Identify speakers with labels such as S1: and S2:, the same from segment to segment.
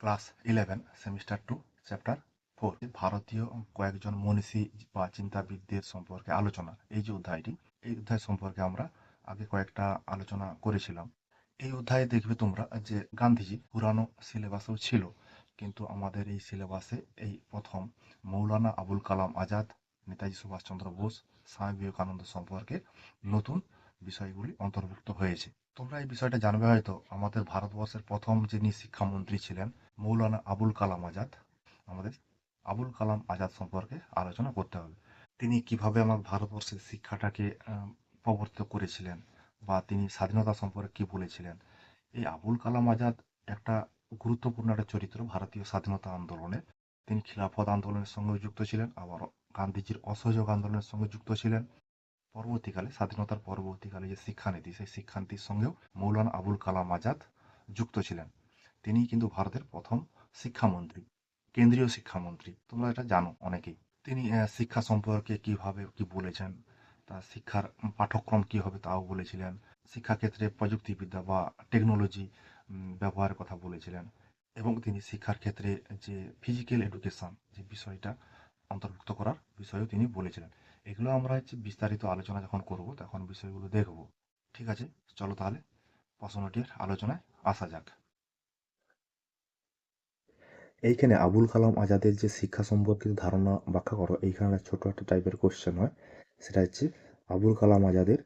S1: Class eleven, semester two, chapter four. ভারতীয় কয়েকজন মনীষী বা চিন্তাবিদদের সম্পর্কে আলোচনা, এই যে অধ্যায়টি, এই অধ্যায় সম্পর্কে আমরা আগে কয়েকটা আলোচনা করেছিলাম। এই অধ্যায়ে দেখবে তোমরা যে গান্ধীজি পুরানো সিলেবাসেও ছিল, কিন্তু আমাদের এই সিলেবাসে এই প্রথম মৌলানা আবুল কালাম আজাদ, নেতাজি সুভাষচন্দ্র বোস, স্বামী বিবেকানন্দ সম্পর্কে নতুন বিষয়গুলি অন্তর্ভুক্ত হয়েছে। তোমরা এই বিষয়টা জানবে হয়তো, আমাদের ভারতবর্ষের প্রথম যিনি শিক্ষামন্ত্রী ছিলেন মৌলানা আবুল কালাম আজাদ, আমাদের আবুল কালাম আজাদ সম্পর্কে আলোচনা করতে হবে। তিনি কীভাবে আমার ভারতবর্ষের শিক্ষাটাকে প্রবর্তিত করেছিলেন বা তিনি স্বাধীনতা সম্পর্কে কি বলেছিলেন? এই আবুল কালাম আজাদ একটা গুরুত্বপূর্ণ একটা চরিত্র, ভারতীয় স্বাধীনতা আন্দোলনে তিনি খিলাফত আন্দোলনের সঙ্গে যুক্ত ছিলেন, আবার গান্ধীজির অসহযোগ আন্দোলনের সঙ্গে যুক্ত ছিলেন। পরবর্তীকালে, স্বাধীনতার পরবর্তীকালে যে শিক্ষানীতি, সেই শিক্ষানীতির সঙ্গেও মৌলানা আবুল কালাম আজাদ যুক্ত ছিলেন। তিনি কিন্তু ভারতের প্রথম শিক্ষামন্ত্রী, কেন্দ্রীয় শিক্ষামন্ত্রী। তোমরা এটা জানো অনেকেই। তিনি শিক্ষা সম্পর্কে কীভাবে কি বলেছেন তার শিক্ষার পাঠ্যক্রম কি হবে তাও বলেছিলেন, শিক্ষাক্ষেত্রে প্রযুক্তিবিদ্যা বা টেকনোলজি ব্যবহারের কথা বলেছিলেন, এবং তিনি শিক্ষার ক্ষেত্রে যে ফিজিক্যাল এডুকেশন যে বিষয়টা অন্তর্ভুক্ত করার বিষয়েও তিনি বলেছিলেন। এগুলো আমরা হচ্ছে বিস্তারিত আলোচনা যখন করব, তখন বিষয়গুলো দেখব। ঠিক আছে? চলো তাহলে, প্রশ্নটির আলোচনায় আসা যাক। এইখানে আবুল কালাম আজাদের যে শিক্ষা সম্পর্কিত ধারণা ব্যাখ্যা করো, এইখানে একটা ছোটো একটা টাইপের কোশ্চেন হয়। সেটা হচ্ছে, আবুল কালাম আজাদের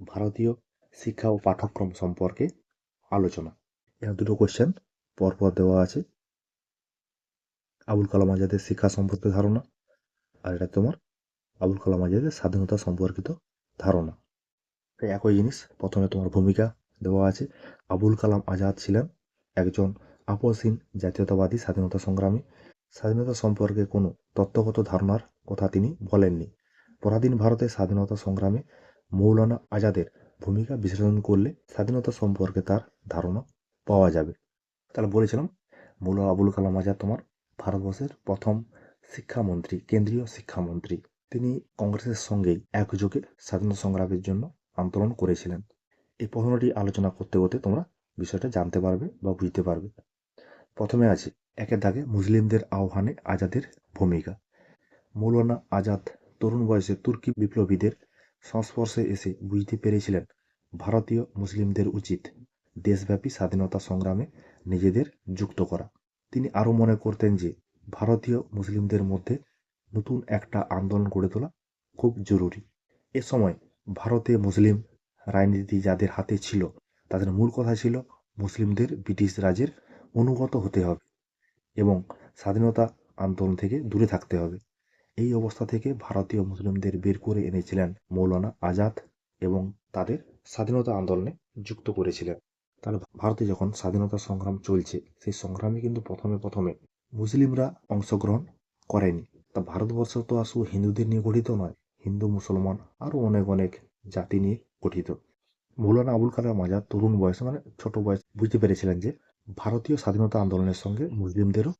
S1: ভারতীয় শিক্ষা ও পাঠ্যক্রম সম্পর্কে আলোচনা। এখানে দুটো কোশ্চেন পরপর দেওয়া আছে। আবুল কালাম আজাদের শিক্ষা সম্পর্কিত ধারণা আর এটা তোমার আবুল কালাম আজাদের স্বাধীনতা সম্পর্কিত ধারণা। একই জিনিস, প্রথমে তোমার ভূমিকা দেওয়া আছে। আবুল কালাম আজাদ ছিলেন একজন আপসহীন জাতীয়তাবাদী স্বাধীনতা সংগ্রামী। স্বাধীনতা সম্পর্কে কোনো তত্ত্বগত ধারণার কথা তিনি বলেননি। পরাধীন ভারতের স্বাধীনতা সংগ্রামে মৌলানা আজাদের ভূমিকা বিশ্লেষণ করলে স্বাধীনতা সম্পর্কে তার ধারণা পাওয়া যাবে। তাহলে বলেছিলাম, মৌলানা আবুল কালাম আজাদ তোমার ভারতবর্ষের প্রথম শিক্ষামন্ত্রী, কেন্দ্রীয় শিক্ষামন্ত্রী। তিনি কংগ্রেসের সঙ্গেই একযোগে স্বাধীনতা সংগ্রামের জন্য আন্দোলন করেছিলেন। এই প্রশ্নটি আলোচনা করতে করতে তোমরা বিষয়টা জানতে পারবে বা বুঝতে পারবে। প্রথমে আছে একের দাগে মুসলিমদের আহ্বানে আজাদের ভূমিকা। মৌলানা আজাদ তরুণ বয়সে তুর্কি বিপ্লবীদের সংস্পর্শে এসে বুঝতে পেরেছিলেন, ভারতীয় মুসলিমদের উচিত দেশব্যাপী স্বাধীনতা সংগ্রামে নিজেদের যুক্ত করা। তিনি আরও মনে করতেন যে, ভারতীয় মুসলিমদের মধ্যে নতুন একটা আন্দোলন গড়ে তোলা খুব জরুরি। এ সময় ভারতে মুসলিম রাজনীতি যাদের হাতে ছিল, তাদের মূল কথা ছিল মুসলিমদের ব্রিটিশ রাজের অনুগত হতে হবে এবং স্বাধীনতা আন্দোলন থেকে দূরে থাকতে হবে। এই অবস্থা থেকে ভারতীয় মুসলিমদের বের করে এনেছিলেন মৌলানা আজাদ এবং তাদের স্বাধীনতা আন্দোলনে যুক্ত করেছিলেন। তাহলে ভারতে যখন স্বাধীনতা সংগ্রাম চলছে, সেই সংগ্রামে কিন্তু প্রথমে প্রথমে মুসলিমরা অংশগ্রহণ করেনি। তা ভারতবর্ষ তো শুধু হিন্দুদের নিয়ে গঠিত নয়, হিন্দু, মুসলমান আরও অনেক অনেক জাতি নিয়ে গঠিত। মৌলানা আবুল কালাম আজাদ তরুণ বয়সে মানে ছোট বয়স বুঝতে পেরেছিলেন যে ভারতীয় স্বাধীনতা আন্দোলনের সঙ্গে মুসলিমদেরও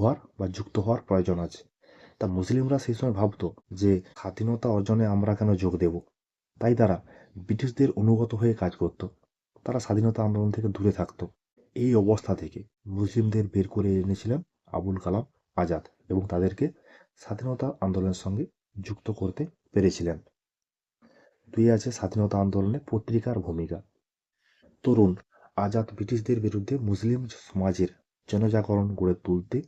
S1: হওয়ার বা যুক্ত হওয়ার প্রয়োজন আছে। তা মুসলিমরা সেই সময় ভাবতো যে, স্বাধীনতা অর্জনে আমরা কেন যোগ দেব? তাই তারা ব্রিটিশদের অনুগত হয়ে কাজ করত। তারা স্বাধীনতা আন্দোলন থেকে দূরে থাকতো। এই অবস্থা থেকে মুসলিমদের বের করে এনেছিলেন আবুল কালাম আজাদ এবং তাদেরকে স্বাধীনতা আন্দোলনের সঙ্গে যুক্ত করতে পেরেছিলেন। দুই আছে স্বাধীনতা আন্দোলনে পত্রিকার ভূমিকা। তরুণ আজাদ ব্রিটিশদের বিরুদ্ধে মুসলিম সমাজের জনজাগরণ গড়ে তুলতে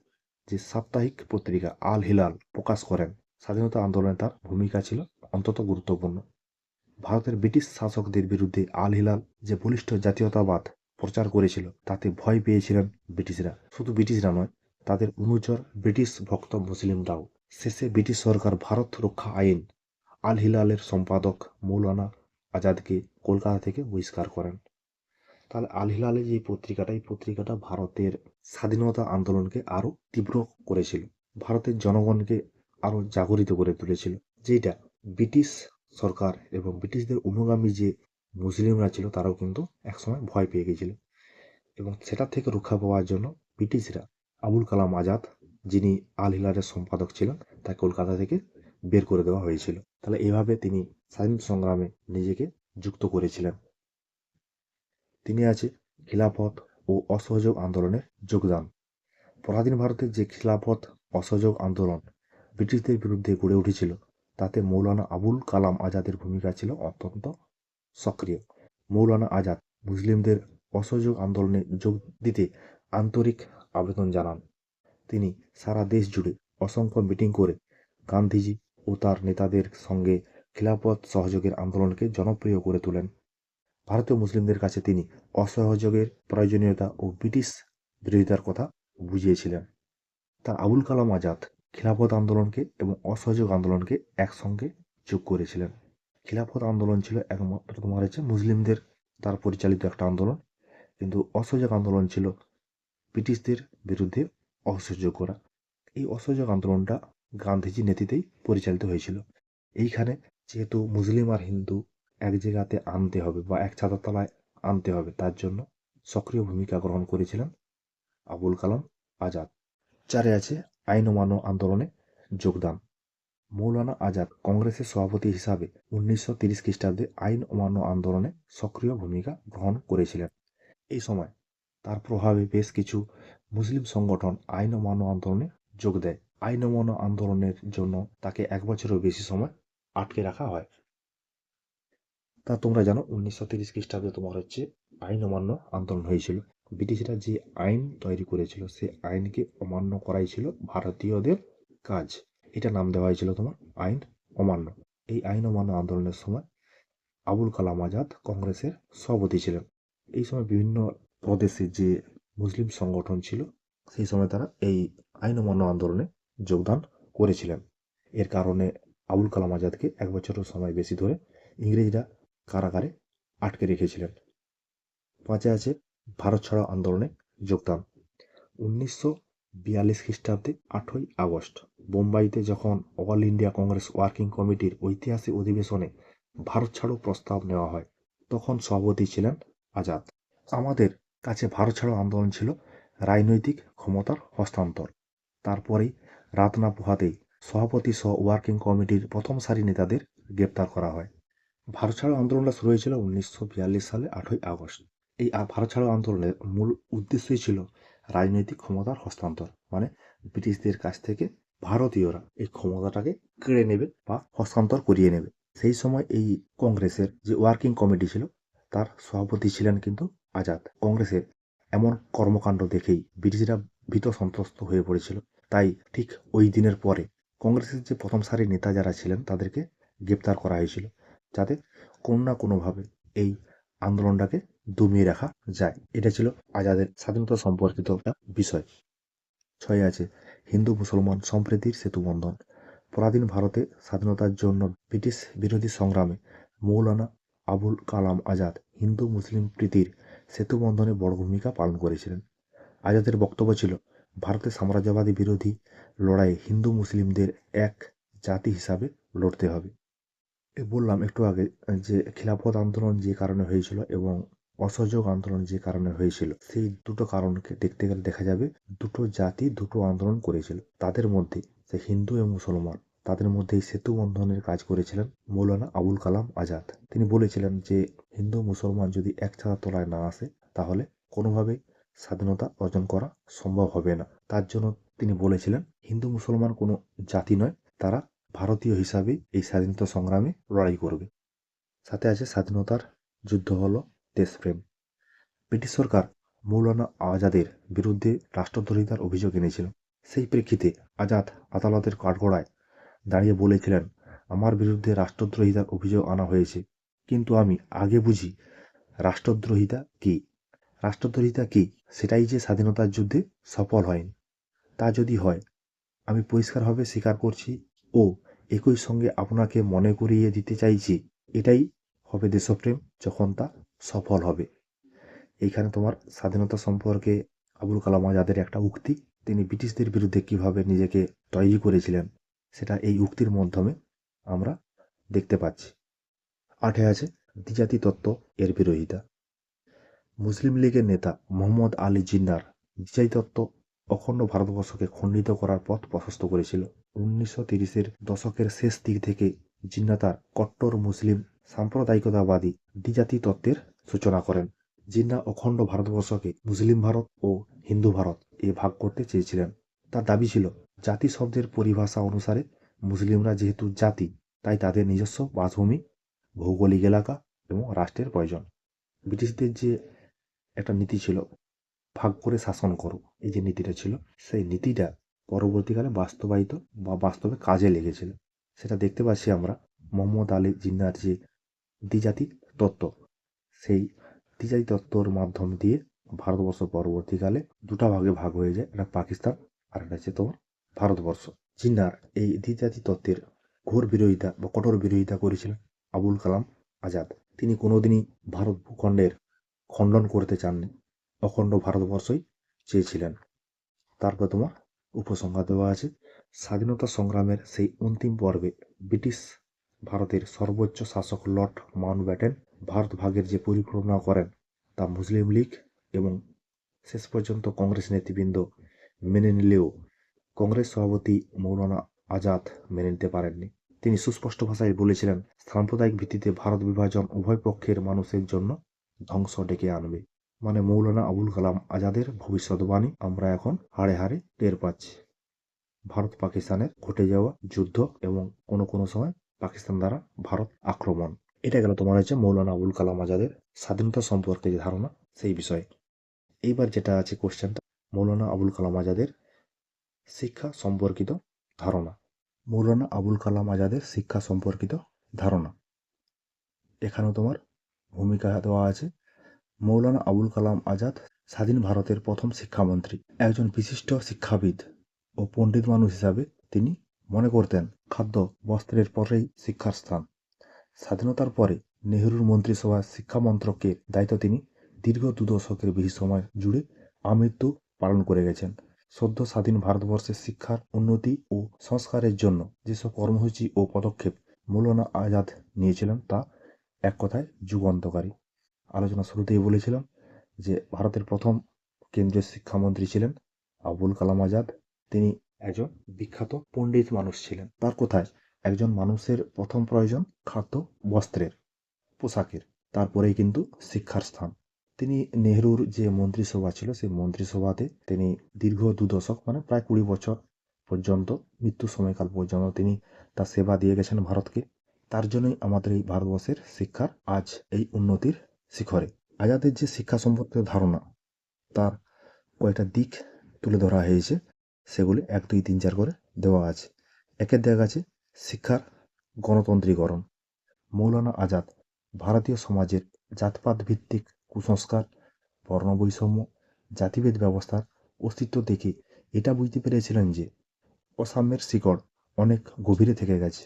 S1: যে সাপ্তাহিক পত্রিকা আল হিলাল প্রকাশ করেন, স্বাধীনতা আন্দোলনে তার ভূমিকা ছিল অন্তত গুরুত্বপূর্ণ। ভারতের ব্রিটিশ শাসকদের বিরুদ্ধে আল হিলাল যে বলিষ্ঠ জাতীয়তাবাদ প্রচার করেছিল, তাতে ভয় পেয়েছিলেন ব্রিটিশরা। শুধু ব্রিটিশরা নয়, তাদের অনুচর ব্রিটিশ ভক্ত মুসলিমরাও। শেষে ব্রিটিশ সরকার ভারত রক্ষা আইন আল হিলালের সম্পাদক মৌলানা আজাদকে কলকাতা থেকে বহিষ্কার করেন। তাহলে আল হিলালের যে পত্রিকাটা, এই পত্রিকাটা ভারতের স্বাধীনতা আন্দোলনকে আরও তীব্র করেছিল। ভারতের জনগণকে আরও জাগরিত করে তুলেছিল। যেটা ব্রিটিশ সরকার এবং ব্রিটিশদের অনুগামী যে মুসলিমরা ছিল, তারাও কিন্তু একসময় ভয় পেয়ে গেছিল। এবং সেটা থেকে রক্ষা পাওয়ার জন্য ব্রিটিশরা আবুল কালাম আজাদ, যিনি আল হিলালের সম্পাদক ছিলেন, তাকে কলকাতা থেকে বের করে দেওয়া হয়েছিল। তাহলে এভাবে তিনি স্বাধীন সংগ্রামে নিজেকে যুক্ত করেছিলেন। তিনি আছে খিলাফত ও অসহযোগ আন্দোলনে যোগদান। পরাধীন ভারতের যে খিলাফত, অসহযোগ আন্দোলন ব্রিটিশদের বিরুদ্ধে গড়ে উঠেছিল, তাতে মৌলানা আবুল কালাম আজাদের ভূমিকা ছিল অত্যন্ত সক্রিয়। মৌলানা আজাদ মুসলিমদের অসহযোগ আন্দোলনে যোগ দিতে আন্তরিক আবেদন জানান। তিনি সারা দেশ জুড়ে অসংখ্য মিটিং করে গান্ধীজি ও তার নেতাদের সঙ্গে খিলাফত সহযোগের আন্দোলনকে জনপ্রিয় করে তোলেন। ভারতীয় মুসলিমদের কাছে তিনি অসহযোগের প্রয়োজনীয়তা ও ব্রিটিশ বিরোধিতার কথা বুঝিয়েছিলেন। তা আবুল কালাম আজাদ খিলাফত আন্দোলনকে এবং অসহযোগ আন্দোলনকে একসঙ্গে যোগ করেছিলেন। খিলাফত আন্দোলন ছিল একমাত্র তোমার হচ্ছে মুসলিমদের তার পরিচালিত একটা আন্দোলন, কিন্তু অসহযোগ আন্দোলন ছিল ব্রিটিশদের বিরুদ্ধে অসহযোগ করা। এই অসহযোগ আন্দোলনটা গান্ধীজির নেতৃত্বেই পরিচালিত হয়েছিল। এইখানে যেহেতু মুসলিম আর হিন্দু এক জায়গাতে আনতে হবে বা এক ছাতার তলায় আনতে হবে। তার জন্য সক্রিয় ভূমিকা গ্রহণ করেছিলেন আবুল কালাম আজাদ। চারে আছে আইন অমান্য আন্দোলনে যোগদান। মৌলানা আজাদ কংগ্রেসের সভাপতি হিসাবে উনিশশো তিরিশ খ্রিস্টাব্দে আইন অমান্য আন্দোলনে সক্রিয় ভূমিকা গ্রহণ করেছিলেন। এই সময় তার প্রভাবে বেশ কিছু মুসলিম সংগঠন আইন অমান্য আন্দোলনে যোগ দেয়। আইন অমান্য আন্দোলনের জন্য তাকে এক বছরেরও বেশি সময় আটকে রাখা হয়। তা তোমরা জানো, উনিশশো তিরিশ খ্রিস্টাব্দে তোমার হচ্ছে আইন অমান্য আন্দোলন হয়েছিল। ব্রিটিশরা যে আইন তৈরি করেছিল, সে আইনকে অমান্য করাই ছিল ভারতীয়দের কাজ। এটা নাম দেওয়া হয়েছিল তোমার আইন অমান্য। এই আইন অমান্য আন্দোলনের সময় আবুল কালাম আজাদ কংগ্রেসের সভাপতি ছিলেন। এই সময় বিভিন্ন প্রদেশে যে মুসলিম সংগঠন ছিল, সেই সময় তারা এই আইন অমান্য আন্দোলনে যোগদান করেছিলেন। এর কারণে আবুল কালাম আজাদকে এক বছরের সময় বেশি ধরে ইংরেজরা কারাগারে আটকে রেখেছিলেন। পাঁচে আছে ভারত ছাড়ো আন্দোলনে যোগদান। উনিশশো বিয়াল্লিশ খ্রিস্টাব্দে আটই আগস্ট, বোম্বাইতে যখন অল ইন্ডিয়া কংগ্রেস ওয়ার্কিং কমিটির ঐতিহাসিক অধিবেশনে ভারত ছাড়ো প্রস্তাব নেওয়া হয়, তখন সভাপতি ছিলেন আজাদ। আমাদের কাছে ভারত ছাড়ো আন্দোলন ছিল রাজনৈতিক ক্ষমতার হস্তান্তর। তারপরেই রাত না পোহাতেই সভাপতি সহ ওয়ার্কিং কমিটির প্রথম সারি নেতাদের গ্রেপ্তার করা হয়। ভারত ছাড়ো আন্দোলনটা শুরু হয়েছিল উনিশশো বিয়াল্লিশ সালে আটই আগস্ট। এই ভারত ছাড়ো আন্দোলনের মূল উদ্দেশ্যই ছিল রাজনৈতিক ক্ষমতার হস্তান্তর মানে ব্রিটিশদের কাছ থেকে ভারতীয়রা এই ক্ষমতাটাকে কেড়ে নেবে বা হস্তান্তর করিয়ে নেবে। সেই সময় এই কংগ্রেসের যে ওয়ার্কিং কমিটি ছিল, তার সভাপতি ছিলেন কিন্তু আজাদ। কংগ্রেসের এমন কর্মকাণ্ড দেখেই ব্রিটিশরা ভীত সন্ত্রস্ত হয়ে পড়েছিল। তাই ঠিক ওই দিনের পরে কংগ্রেসের যে প্রথম সারির নেতা যারা ছিলেন, তাদেরকে গ্রেপ্তার করা হয়েছিল। যাতে কোনো না কোনোভাবে এই আন্দোলনটাকে দমিয়ে রাখা যায়। এটা ছিল আজাদের স্বাধীনতা সম্পর্কিত একটা বিষয়। ছয় আছে হিন্দু মুসলমান সম্প্রীতির সেতুবন্ধন পরাধীন ভারতে স্বাধীনতার জন্য ব্রিটিশ বিরোধী সংগ্রামে মৌলানা আবুল কালাম আজাদ হিন্দু মুসলিম প্রীতির সেতুবন্ধনে বড় ভূমিকা পালন করেছিলেন। আজাদের বক্তব্য ছিল ভারতের সাম্রাজ্যবাদী বিরোধী লড়াইয়ে হিন্দু মুসলিমদের এক জাতি হিসাবে লড়তে হবে। বললাম একটু আগে যে খিলাফত আন্দোলন যে কারণে হয়েছিল এবং অসহযোগ আন্দোলন যে কারণে হয়েছিল, সেই দুটো কারণকে দেখতে গেলে দেখা যাবে দুটো জাতি দুটো আন্দোলন করেছিল। তাদের মধ্যে যে হিন্দু এবং মুসলমান, তাদের মধ্যে এই সেতু বন্ধনের কাজ করেছিলেন মৌলানা আবুল কালাম আজাদ। তিনি বলেছিলেন যে হিন্দু মুসলমান যদি এক ছাড়া তলায় না আসে, তাহলে কোনোভাবেই স্বাধীনতা অর্জন করা সম্ভব হবে না। তার জন্য তিনি বলেছিলেন, হিন্দু মুসলমান কোনো জাতি নয়, তারা ভারতীয় হিসাবে এই স্বাধীনতা সংগ্রামে লড়াই করবে। সাথে আছে স্বাধীনতার যুদ্ধ হলো দেশপ্রেম। ব্রিটিশ সরকার মৌলানা আজাদের বিরুদ্ধে রাষ্ট্রদ্রোহিতার অভিযোগ এনেছিল। সেই প্রেক্ষিতে আজাদ আদালতের কাঠগড়ায় দাঁড়িয়ে বলেছিলেন, আমার বিরুদ্ধে রাষ্ট্রদ্রোহিতার অভিযোগ আনা হয়েছে, কিন্তু আমি আগে বুঝি রাষ্ট্রদ্রোহিতা কী। রাষ্ট্রদ্রোহিতা কী সেটাই যে স্বাধীনতার যুদ্ধে সফল হয়নি। তা যদি হয়, আমি পরিষ্কারভাবে স্বীকার করছি ও একই সঙ্গে আপনাকে মনে করিয়ে দিতে চাইছি, এটাই হবে দেশপ্রেম যখন তা সফল হবে। এইখানে তোমার স্বাধীনতা সম্পর্কে আবুল কালাম আজাদের একটা উক্তি, তিনি ব্রিটিশদের বিরুদ্ধে কীভাবে নিজেকে তৈরি করেছিলেন, সেটা এই উক্তির মাধ্যমে আমরা দেখতে পাচ্ছি। আটে আছে, দ্বিজাতি তত্ত্ব এর বিরোধিতা। মুসলিম লীগের নেতা মোহাম্মদ আলী জিন্নার দ্বিজাতি তত্ত্ব অখণ্ড ভারতবর্ষকে খণ্ডিত করার পথ প্রশস্ত করেছিল। উনিশশো তিরিশের দশকের শেষ দিক থেকে জিন্না তার কট্টর মুসলিম সাম্প্রদায়িকতাবাদী দ্বিজাতি তত্ত্বের সূচনা করেন। জিন্না অখণ্ড ভারতবর্ষকে মুসলিম ভারত ও হিন্দু ভারত এ ভাগ করতে চেয়েছিলেন। তার দাবি ছিল, জাতি শব্দের পরিভাষা অনুসারে মুসলিমরা যেহেতু জাতি, তাই তাদের নিজস্ব বাসভূমি ভৌগোলিক এলাকা এবং রাষ্ট্রের প্রয়োজন। ব্রিটিশদের যে একটা নীতি ছিল ভাগ করে শাসন করো। এই যে নীতিটা ছিল, সেই নীতিটা পরবর্তীকালে বাস্তবায়িত বা বাস্তবে কাজে লেগেছিল। সেটা দেখতে পাচ্ছি আমরা মোহাম্মদ আলী জিন্নার যে দ্বিজাতি তত্ত্ব, সেই দ্বিজাতি তত্ত্বর মাধ্যম দিয়ে ভারতবর্ষ পরবর্তীকালে দুটা ভাগে ভাগ হয়ে যায়, একটা পাকিস্তান আর একটা হচ্ছে তোমার ভারতবর্ষ। জিন্নার এই দ্বিজাতি তত্ত্বের ঘোর বিরোধিতা বা কঠোর বিরোধিতা করেছিলেন আবুল কালাম আজাদ। তিনি কোনোদিনই ভারত ভূখণ্ডের খণ্ডন করতে চাননি। অখণ্ড ভারতবর্ষই চেয়েছিলেন। তারপর তোমার উপসংহার দেওয়া আছে। স্বাধীনতা সংগ্রামের সেই অন্তিম পর্বে ব্রিটিশ ভারতের সর্বোচ্চ শাসক লর্ড মাউন্টব্যাটেন ভারত ভাগের যে পরিকল্পনা করেন তা মুসলিম লীগ এবং শেষ পর্যন্ত কংগ্রেস নেতৃবৃন্দ মেনে নিলেও কংগ্রেস সভাপতি মৌলানা আজাদ মেনে নিতে পারেননি। তিনি সুস্পষ্ট ভাষায় বলেছিলেন, সাম্প্রদায়িক ভিত্তিতে ভারত বিভাজন উভয় পক্ষের মানুষের জন্য ধ্বংস ডেকে আনবে। মানে মৌলানা আবুল কালাম আজাদের ভবিষ্যৎবাণী আমরা এখন হাড়ে হাড়ে টের পাচ্ছি। ভারত পাকিস্তানের ঘটে যাওয়া যুদ্ধ এবং কোনো কোনো সময় পাকিস্তান দ্বারা ভারত আক্রমণ। এটা গেল তোমার হচ্ছে মৌলানা আবুল কালাম আজাদের স্বাধীনতা সম্পর্কে যে ধারণা, সেই বিষয়ে। এইবার যেটা আছে কোশ্চেনটা মৌলানা আবুল কালাম আজাদের শিক্ষা সম্পর্কিত ধারণা। মৌলানা আবুল কালাম আজাদের শিক্ষা সম্পর্কিত ধারণা। এখানেও তোমার ভূমিকা দেওয়া আছে। মৌলানা আবুল কালাম আজাদ, স্বাধীন ভারতের প্রথম শিক্ষামন্ত্রী। একজন বিশিষ্ট শিক্ষাবিদ ও পণ্ডিত মানুষ হিসাবে তিনি মনে করতেন খাদ্য বস্ত্রের পরেই শিক্ষার স্থান। স্বাধীনতার পরে নেহরুর মন্ত্রিসভার শিক্ষা মন্ত্রকের দায়িত্ব তিনি দীর্ঘ দু দশকের বেশি সময় জুড়ে আমৃত্যু পালন করে গেছেন। সদ্য স্বাধীন ভারতবর্ষের শিক্ষার উন্নতি ও সংস্কারের জন্য যেসব কর্মসূচি ও পদক্ষেপ মৌলানা আজাদ নিয়েছিলেন তা এক কথায় যুগান্তকারী। আলোচনা শুরুতেই বলেছিলাম যে ভারতের প্রথম কেন্দ্রীয় শিক্ষামন্ত্রী ছিলেন আবুল কালাম আজাদ। তিনি একজন বিখ্যাত পণ্ডিত মানুষ ছিলেন। তার কোথায় একজন মানুষের প্রথম প্রয়োজন খাদ্য, বস্ত্রের, পোশাকের, তারপরেই কিন্তু শিক্ষার স্থান। তিনি নেহরুর যে মন্ত্রিসভা ছিল, সেই মন্ত্রিসভাতে তিনি দীর্ঘ দু দশক মানে প্রায় কুড়ি বছর পর্যন্ত, মৃত্যু সময়কাল পর্যন্ত তিনি তার সেবা দিয়ে গেছেন ভারতকে। তার জন্যই আমাদের এই ভারতবর্ষের শিক্ষার আজ এই উন্নতির শিখরে। আজাদের যে শিক্ষা সম্পর্কিত ধারণা, তার কয়েকটা দিক তুলে ধরা হয়েছে। সেগুলি এক, দুই, তিন, চার করে দেওয়া আছে। একের দেখা আছে, শিক্ষার গণতন্ত্রীকরণ। মৌলানা আজাদ ভারতীয় সমাজের জাতপাত ভিত্তিক কুসংস্কার, বর্ণবৈষম্য, জাতিভেদ ব্যবস্থার অস্তিত্ব দেখে এটা বুঝতে পেরেছিলেন যে অসাম্যের শিকড় অনেক গভীরে থেকে গেছে।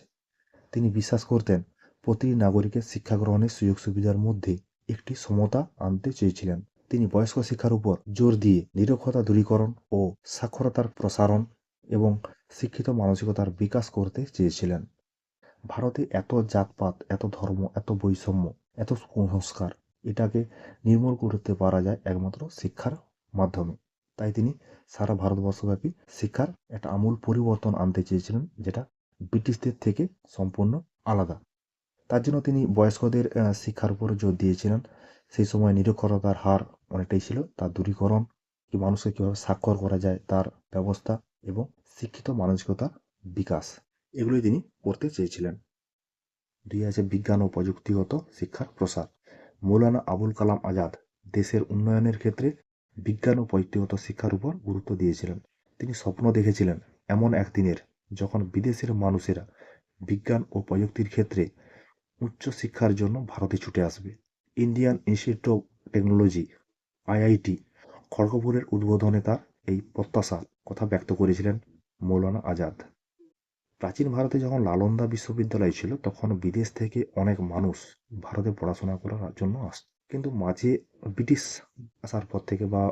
S1: তিনি বিশ্বাস করতেন প্রতিটি নাগরিকের শিক্ষা গ্রহণের সুযোগ সুবিধার মধ্যে একটি সমতা আনতে চেয়েছিলেন। তিনি বয়স্ক শিক্ষার উপর জোর দিয়ে নিরক্ষতা দূরীকরণ ও সাক্ষরতার প্রসারণ এবং শিক্ষিত মানসিকতার বিকাশ করতে চেয়েছিলেন। ভারতে এত জাতপাত, এত ধর্ম, এত বৈষম্য, এত কুসংস্কার, এটাকে নির্মূল করতে পারা যায় একমাত্র শিক্ষার মাধ্যমে। তাই তিনি সারা ভারতবর্ষব্যাপী শিক্ষার একটা আমূল পরিবর্তন আনতে চেয়েছিলেন, যেটা ব্রিটিশদের থেকে সম্পূর্ণ আলাদা। তার জন্য তিনি বয়স্কদের শিক্ষার উপর জোর দিয়েছিলেন। সেই সময় নিরক্ষরতার হার অনেকটাই ছিল। তার দূরীকরণ কি মানুষকে কীভাবে স্বাক্ষর করা যায় তার ব্যবস্থা এবং শিক্ষিত মানসিকতার বিকাশ, এগুলোই তিনি করতে চেয়েছিলেন। দুই আছে বিজ্ঞান ও প্রযুক্তিগত শিক্ষার প্রসার। মৌলানা আবুল কালাম আজাদ দেশের উন্নয়নের ক্ষেত্রে বিজ্ঞান ও প্রযুক্তিগত শিক্ষার উপর গুরুত্ব দিয়েছিলেন। তিনি স্বপ্ন দেখেছিলেন এমন একদিনের যখন বিদেশের মানুষেরা বিজ্ঞান ও প্রযুক্তির ক্ষেত্রে উচ্চ শিক্ষার জন্য ভারতে ছুটে আসবে। Indian Institute of Technology, IIT, খড়গপুরের উদ্বোধনে তার এই প্রত্যাশা কথা ব্যক্ত করেছিলেন মৌলানা আজাদ। প্রাচীন ভারতে যখন লালন্দা বিশ্ববিদ্যালয় ছিল, তখন বিদেশ থেকে অনেক মানুষ ভারতে পড়াশোনা করার জন্য আসত কিন্তু মাঝে ব্রিটিশ আসার পর থেকে বা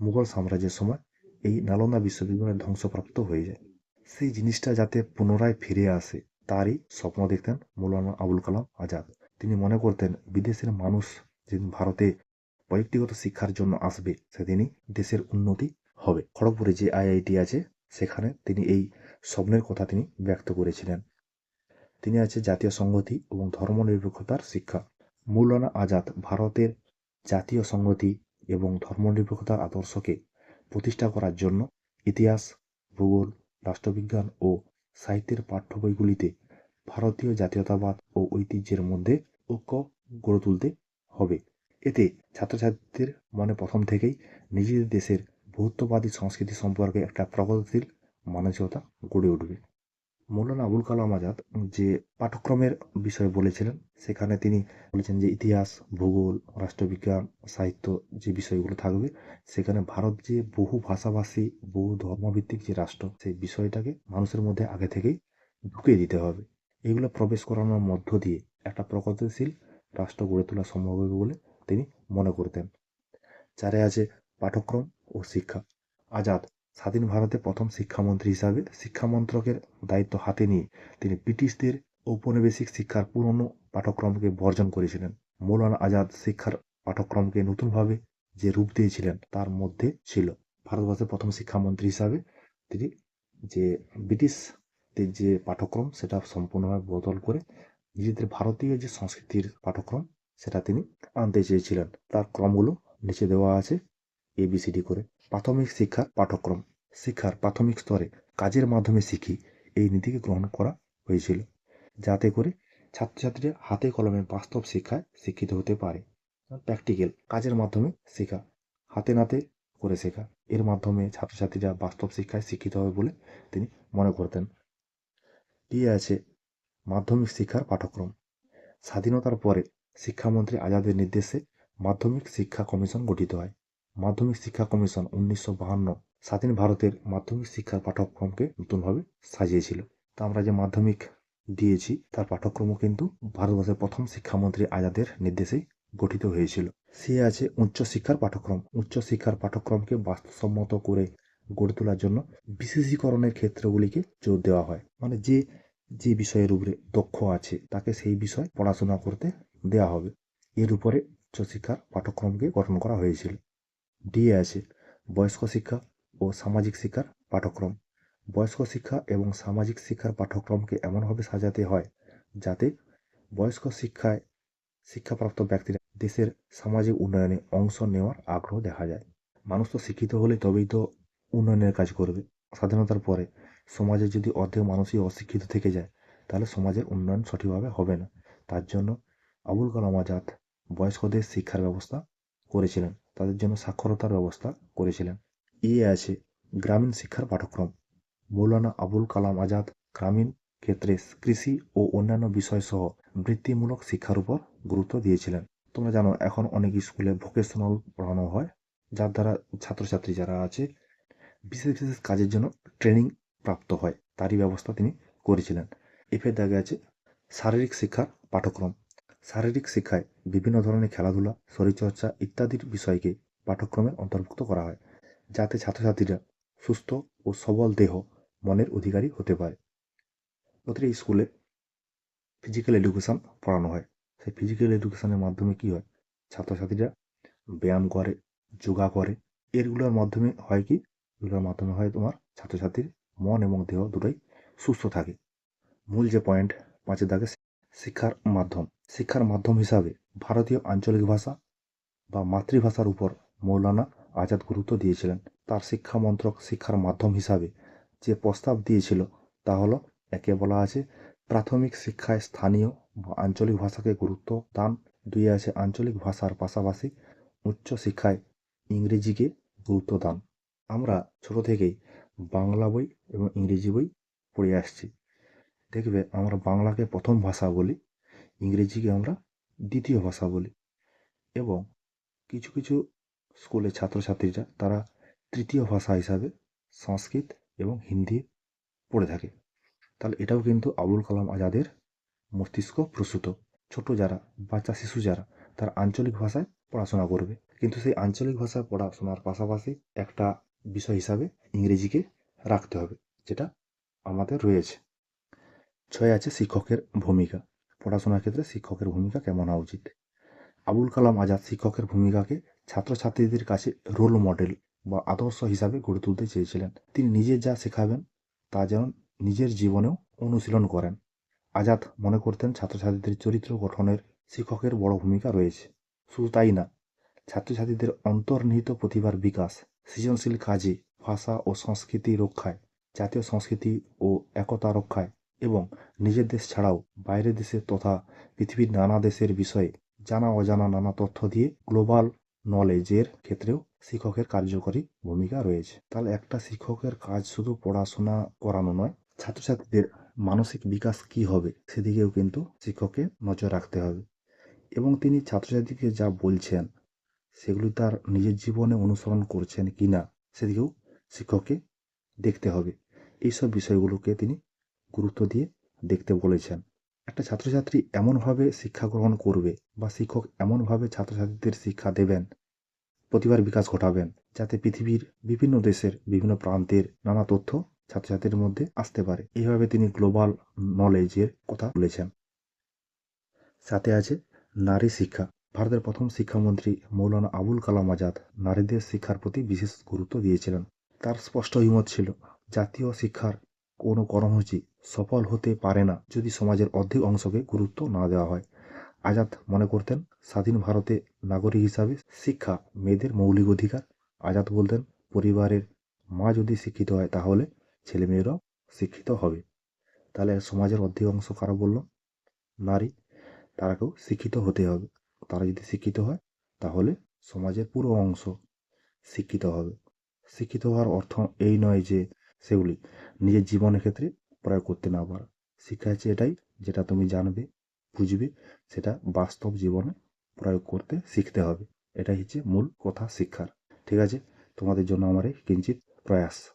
S1: মুঘল সাম্রাজ্যের সময় এই নালন্দা বিশ্ববিদ্যালয় ধ্বংসপ্রাপ্ত হয়ে যায়। সেই জিনিসটা যাতে পুনরায় ফিরে আসে তারই স্বপ্ন দেখতেন মৌলানা আবুল কালাম আজাদ। তিনি মনে করতেন, বিদেশের মানুষ যেদিন ভারতে প্রযুক্তিগত শিক্ষার জন্য আসবে, সেদিনই দেশের উন্নতি হবে। খড়গপুরে যে আইআইটি আছে, সেখানে তিনি এই স্বপ্নের কথা তিনি ব্যক্ত করেছিলেন। তিনি আছে জাতীয় সংহতি এবং ধর্মনিরপেক্ষতার শিক্ষা। মৌলানা আজাদ ভারতের জাতীয় সংহতি এবং ধর্মনিরপেক্ষতার আদর্শকে প্রতিষ্ঠা করার জন্য ইতিহাস, ভূগোল, রাষ্ট্রবিজ্ঞান ও সাহিত্যের পাঠ্য বইগুলিতে ভারতীয় জাতীয়তাবাদ ও ঐতিহ্যের মধ্যে ঐক্য গড়ে তুলতে হবে। এতে ছাত্রছাত্রীদের মনে প্রথম থেকেই নিজেদের দেশের বহুত্ববাদী সংস্কৃতি সম্পর্কে একটা প্রগতিশীল মানসিকতা গড়ে উঠবে। মৌলানা আবুল কালাম আজাদ যে পাঠ্যক্রমের বিষয়ে বলেছিলেন, সেখানে তিনি বলেছেন যে ইতিহাস, ভূগোল, রাষ্ট্রবিজ্ঞান, সাহিত্য যে বিষয়গুলো থাকবে, সেখানে ভারত যে বহু ভাষাভাষী, বহু ধর্মভিত্তিক যে রাষ্ট্র, সেই বিষয়টাকে মানুষের মধ্যে আগে থেকেই ঢুকিয়ে দিতে হবে। এগুলো প্রবেশ করানোর মধ্য দিয়ে একটা প্রগতিশীল রাষ্ট্র গড়ে তোলা সম্ভব হবে বলে তিনি মনে করতেন। চারে আছে পাঠ্যক্রম ও শিক্ষা। আজাদ স্বাধীন ভারতে প্রথম শিক্ষামন্ত্রী হিসাবে শিক্ষামন্ত্রকের দায়িত্ব হাতে নিয়ে তিনি ব্রিটিশদের ঔপনিবেশিক শিক্ষার পুরনো পাঠ্যক্রমকে বর্জন করেছিলেন। মৌলানা আজাদ শিক্ষার পাঠ্যক্রমকে নতুনভাবে যে রূপ দিয়েছিলেন তার মধ্যে ছিল। ভারতবর্ষের প্রথম শিক্ষামন্ত্রী হিসাবে তিনি যে ব্রিটিশদের যে পাঠ্যক্রম সেটা সম্পূর্ণভাবে বদল করে নিজেদের ভারতীয় যে সংস্কৃতির পাঠ্যক্রম সেটা তিনি আনতে চেয়েছিলেন। তার ক্রমগুলো নিচে দেওয়া আছে। এবিসিডি করে। প্রাথমিক শিক্ষার পাঠ্যক্রম। শিক্ষার প্রাথমিক স্তরে কাজের মাধ্যমে শিখি এই নীতিকে গ্রহণ করা হয়েছিল, যাতে করে ছাত্রছাত্রীরা হাতে কলমে বাস্তব শিক্ষায় শিক্ষিত হতে পারে। প্র্যাকটিক্যাল কাজের মাধ্যমে শেখা, হাতে নাতে করে শেখা। এর মাধ্যমে ছাত্রছাত্রীরা বাস্তব শিক্ষায় শিক্ষিত হবে বলে তিনি মনে করতেন। দিয়ে আছে? মাধ্যমিক শিক্ষার পাঠ্যক্রম। স্বাধীনতার পরে শিক্ষামন্ত্রী আজাদের নির্দেশে মাধ্যমিক শিক্ষা কমিশন গঠিত হয়। মাধ্যমিক শিক্ষা কমিশন উনিশশো বাহান্ন স্বাধীন ভারতের মাধ্যমিক শিক্ষার পাঠ্যক্রমকে নতুনভাবে সাজিয়েছিল। তা আমরা যে মাধ্যমিক দিয়েছি, তার পাঠ্যক্রমও কিন্তু ভারতবর্ষের প্রথম শিক্ষামন্ত্রী আজাদের নির্দেশেই গঠিত হয়েছিল। সে আছে উচ্চশিক্ষার পাঠ্যক্রম। উচ্চশিক্ষার পাঠ্যক্রমকে বাস্তবসম্মত করে গড়ে তোলার জন্য বিশেষীকরণের ক্ষেত্রগুলিকে জোর দেওয়া হয়। মানে যে যে বিষয়ের উপরে দক্ষ আছে, তাকে সেই বিষয় পড়াশোনা করতে দেওয়া হবে। এর উপরে উচ্চশিক্ষার পাঠ্যক্রমকে গঠন করা হয়েছিল। ডি আছে। বয়স্ক শিক্ষা ও সামাজিক শিক্ষার পাঠ্যক্রম। বয়স্ক শিক্ষা এবং সামাজিক শিক্ষার পাঠ্যক্রমকে এমনভাবে সাজাতে হয় যাতে বয়স্ক শিক্ষায় শিক্ষাপ্রাপ্ত ব্যক্তিরা দেশের সামাজিক উন্নয়নে অংশ নেওয়ার আগ্রহ দেখা যায়। মানুষ তো শিক্ষিত হলে তবেই তো উন্নয়নের কাজ করবে। স্বাধীনতার পরে সমাজে যদি অর্ধেক মানুষই অশিক্ষিত থেকে যায়, তাহলে সমাজের উন্নয়ন সঠিকভাবে হবে না। তার জন্য আবুল কালাম আজাদ বয়স্কদের শিক্ষার ব্যবস্থা করেছিলেন। তাদের জন্য সাক্ষরতার ব্যবস্থা করেছিলেন। এ আছে গ্রামীণ শিক্ষার পাঠ্যক্রম। মৌলানা আবুল কালাম আজাদ গ্রামীণ ক্ষেত্রে কৃষি ও অন্যান্য বিষয় সহ বৃত্তিমূলক শিক্ষার উপর গুরুত্ব দিয়েছিলেন। তোমরা জানো, এখন অনেক স্কুলে ভোকেশনাল পড়ানো হয়, যার দ্বারা ছাত্রছাত্রী যারা আছে, বিশেষ বিশেষ কাজের জন্য ট্রেনিং প্রাপ্ত হয়। তারই ব্যবস্থা তিনি করেছিলেন। এফে দেখা আছে শারীরিক শিক্ষার পাঠ্যক্রম। শারীরিক শিক্ষায় বিভিন্ন ধরনের খেলাধুলা, শরীরচর্চা ইত্যাদির বিষয়কে পাঠ্যক্রমে অন্তর্ভুক্ত করা হয়, যাতে ছাত্রছাত্রীরা সুস্থ ও সবল দেহ মনের অধিকারী হতে পারে। প্রতিটি স্কুলে ফিজিক্যাল এডুকেশন পড়ানো হয়। সেই ফিজিক্যাল এডুকেশনের মাধ্যমে কী হয়? ছাত্রছাত্রীরা ব্যায়াম করে, যোগা করে। এরগুলোর মাধ্যমে হয় কি? এগুলোর মাধ্যমে হয় তোমার ছাত্রছাত্রীর মন এবং দেহ দুটোই সুস্থ থাকে। মূল যে পয়েন্ট পাঁচের দাগে শিক্ষার মাধ্যম। শিক্ষার মাধ্যম হিসাবে ভারতীয় আঞ্চলিক ভাষা বা মাতৃভাষার উপর মৌলানা আজাদ গুরুত্ব দিয়েছিলেন। তার শিক্ষা মন্ত্রক শিক্ষার মাধ্যম হিসাবে যে প্রস্তাব দিয়েছিল তা হলো একে বলা আছে প্রাথমিক শিক্ষায় স্থানীয় বা আঞ্চলিক ভাষাকে গুরুত্ব দান। দুই আছে আঞ্চলিক ভাষার পাশাপাশি উচ্চ শিক্ষায় ইংরেজিকে গুরুত্ব দান। আমরা ছোট থেকেই বাংলা বই এবং ইংরেজি বই পড়ে আসছি। দেখবে আমরা বাংলাকে প্রথম ভাষা বলি, ইংরেজিকে আমরা দ্বিতীয় ভাষা বলি এবং কিছু কিছু স্কুলে ছাত্রছাত্রীরা তারা তৃতীয় ভাষা হিসাবে সংস্কৃত এবং হিন্দি পড়ে থাকে। তাহলে এটাও কিন্তু আবুল কালাম আজাদের মস্তিষ্ক প্রসূত। ছোট যারা, বাচ্চা, শিশু যারা, তারা আঞ্চলিক ভাষায় পড়াশোনা করবে। কিন্তু সেই আঞ্চলিক ভাষায় পড়াশোনার পাশাপাশি একটা বিষয় হিসাবে ইংরেজিকে রাখতে হবে, যেটা আমাদের রয়েছে। ছয় আছে শিক্ষকের ভূমিকা। পড়াশোনার ক্ষেত্রে শিক্ষকের ভূমিকা কেমন হওয়া উচিত? আবুল কালাম আজাদ শিক্ষকের ভূমিকাকে ছাত্রছাত্রীদের কাছে রোল মডেল বা আদর্শ হিসাবে গড়ে তুলতে চেয়েছিলেন। তিনি নিজে যা শেখাবেন, তা যেন নিজের জীবনেও অনুশীলন করেন। আজাদ মনে করতেন ছাত্রছাত্রীদের চরিত্র গঠনের শিক্ষকের বড় ভূমিকা রয়েছে। শুধু তাই না, ছাত্রছাত্রীদের অন্তর্নিহিত প্রতিভার বিকাশ, সৃজনশীল কাজে ভাষা ও সংস্কৃতি রক্ষায়, জাতীয় সংস্কৃতি ও একতা রক্ষায় এবং নিজের দেশ ছাড়াও বাইরের দেশের তথা পৃথিবীর নানা দেশের বিষয়ে জানা অজানা নানা তথ্য দিয়ে গ্লোবাল নলেজের ক্ষেত্রেও শিক্ষকের কার্যকরী ভূমিকা রয়েছে। তাহলে একটা শিক্ষকের কাজ শুধু পড়াশোনা করানো নয়, ছাত্রছাত্রীদের মানসিক বিকাশ কি হবে সেদিকেও কিন্তু শিক্ষককে নজর রাখতে হবে। এবং তিনি ছাত্রছাত্রীকে যা বলছেন, সেগুলি তার নিজের জীবনে অনুসরণ করছেন কি না সেদিকেও শিক্ষককে দেখতে হবে। এইসব বিষয়গুলোকে তিনি গুরুত্ব দিয়ে দেখতে বলেছেন। একটা ছাত্রছাত্রী এমনভাবে শিক্ষা গ্রহণ করবে বা শিক্ষক এমনভাবে ছাত্রছাত্রীদের শিক্ষা দেবেন, প্রতিভার বিকাশ ঘটাবেন, যাতে পৃথিবীর বিভিন্ন দেশের বিভিন্ন প্রান্তের নানা তথ্য ছাত্রছাত্রীদের মধ্যে আসতে পারে। এইভাবে তিনি গ্লোবাল নলেজের কথা বলেছেন। সাথে আছে নারী শিক্ষা। ভারতের প্রথম শিক্ষামন্ত্রী মৌলানা আবুল কালাম আজাদ নারীদের শিক্ষার প্রতি বিশেষ গুরুত্ব দিয়েছিলেন। তার স্পষ্ট অভিমত ছিল, জাতীয় শিক্ষার কোনো কর্মসূচি সফল হতে পারে না যদি সমাজের অর্ধেক অংশকে গুরুত্ব না দেওয়া হয়। আজাদ মনে করতেন, স্বাধীন ভারতে নাগরিক হিসাবে শিক্ষা মেয়েদের মৌলিক অধিকার। আজাদ বলতেন, পরিবারের মা যদি শিক্ষিত হয় তাহলে ছেলেমেয়েরাও শিক্ষিত হবে। তাহলে সমাজের অর্ধেক অংশ কারা বলল? নারী, তারাকেও শিক্ষিত হতে হবে। তারা যদি শিক্ষিত হয় তাহলে সমাজের পুরো অংশ শিক্ষিত হবে। শিক্ষিত হওয়ার অর্থ এই নয় যে সেগুলি নিজের জীবনের ক্ষেত্রে প্রয়োগ করতে না পারা। শিক্ষা হচ্ছে এটাই, যেটা তুমি জানবে, বুঝবে, সেটা বাস্তব জীবনে প্রয়োগ করতে শিখতে হবে। এটাই হচ্ছে মূল কথা শিক্ষার। ঠিক আছে? তোমাদের জন্য আমার এই কিঞ্চিত প্রয়াস।